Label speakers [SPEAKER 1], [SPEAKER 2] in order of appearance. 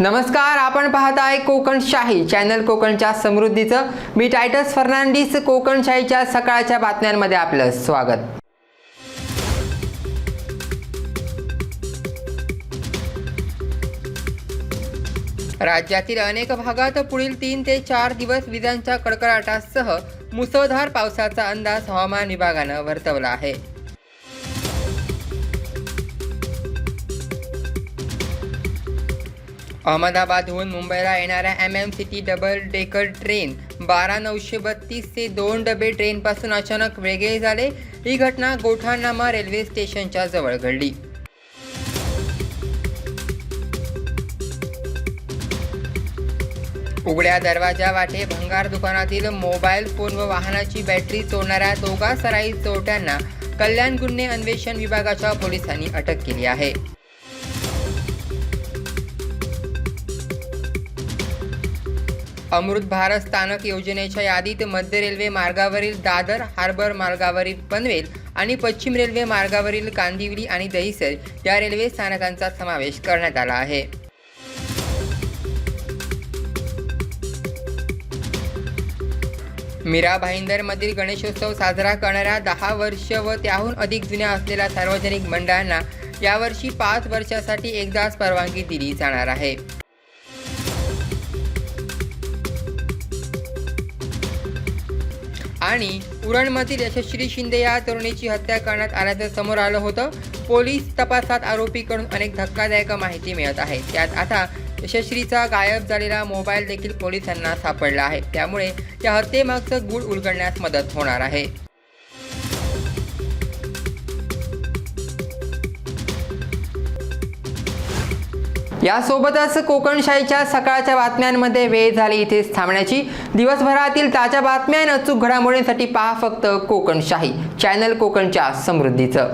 [SPEAKER 1] नमस्कार आपण पाहत आहे चॅनल कोकणच्या समृद्धीचं. मी टायटस फर्नांडिस कोकणशाहीच्या सकाळच्या बातम्यांमध्ये आपलं स्वागत. राज्यातील अनेक भागात पुढील तीन ते चार दिवस विजांच्या कडकडाटासह मुसळधार पावसाचा अंदाज हवामान विभागानं वर्तवला आहे. अहमदाबादहून मुंबईला येणाऱ्या M M city double decker train बारा नऊशे बत्तीस ते दोन डबे ट्रेनपासून अचानक वेगळे झाले. ही घटना गोठाणामा रेल्वे स्टेशनच्या जवळ घडली. उघड्या दरवाजा वाटे भंगार दुकानातील मोबाईल फोन व वाहनाची बॅटरी चोरणाऱ्या दोघा सराई चोरट्यांना कल्याण गुन्हे अन्वेषण विभागाच्या पोलिसांनी अटक केली आहे. अमृत भारत स्थानक योजनेच्या यादीत मध्य रेल्वे मार्गावरील दादर हार्बर मार्गावरील पनवेल आणि पश्चिम रेल्वे मार्गावरील कांदिवली आणि दहिसर या रेल्वे स्थानकांचा समावेश करण्यात आला आहे. मीरा भाईंदरमधील गणेशोत्सव साजरा करणाऱ्या दहा वर्ष व त्याहून अधिक जुन्या असलेल्या सार्वजनिक मंडळांना यावर्षी पाच वर्षासाठी एकदाच परवानगी दिली जाणार आहे. आणि उरणमधील यशस्वी शिंदे या तरुणीची हत्या करण्यात आल्याचं समोर आलं होतं. पोलीस तपासात आरोपीकडून अनेक धक्कादायक माहिती मिळत आहे. त्यात आता यशस्वीचा गायब झालेला मोबाईल देखील पोलिसांना सापडला आहे. त्यामुळे या हत्येमागचं गूढ उलगडण्यास मदत होणार आहे. यासोबतच कोकणशाहीच्या सकाळच्या बातम्यांमध्ये वेळ झाली इथेच थांबण्याची. दिवसभरातील ताज्या बातम्या आणि अचूक घडामोडींसाठी पहा फक्त कोकणशाही. चॅनल कोकणच्या समृद्धीचं.